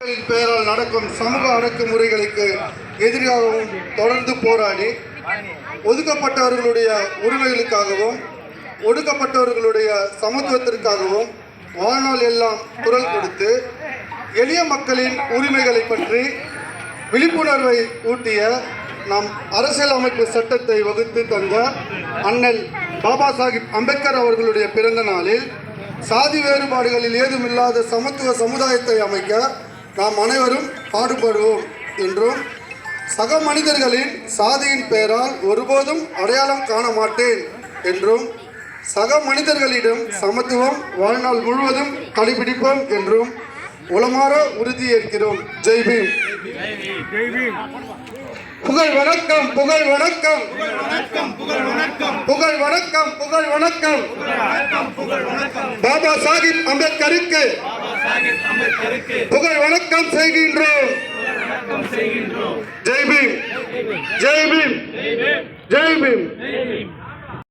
மக்களின் பெயரால் நடக்கும் சமூக அடக்குமுறைகளுக்கு எதிராகவும் தொடர்ந்து போராடி ஒதுக்கப்பட்டவர்களுடைய உரிமைகளுக்காகவும் ஒடுக்கப்பட்டவர்களுடைய சமத்துவத்திற்காகவும் வாழ்நாள் எல்லாம் குரல் கொடுத்து எளிய மக்களின் உரிமைகளை பற்றி விழிப்புணர்வை ஊட்டிய நம் அரசியலமைப்பு சட்டத்தை வகுத்து தந்த அண்ணல் பாபா சாஹிப் அம்பேத்கர் அவர்களுடைய பிறந்த நாளில் சாதி வேறுபாடுகளில் ஏதுமில்லாத சமத்துவ சமுதாயத்தை அமைக்க நாம் அனைவரும் பாடுபடுவோம் என்றும் சக மனிதர்களின் சாதியின் பெயரால் ஒருபோதும் அடையாளம் காண மாட்டேன் என்றும் சக மனிதர்களிடம் சமத்துவம் வாழ்நாள் முழுவதும் கடைபிடிப்போம் என்றும் உளமாற உறுதியேற்கிறோம் ஜெய் பீம். புகழ் வணக்கம் புகழ் வணக்கம். புகழ் வணக்கம் புகழ் வணக்கம். பாபா சாஹிப் அம்பேத்கருக்கு. புகழ் வணக்கம் செய்கின்றோம். ஜெய் பீம். ஜெய் பீம். ஜெய் பீம்.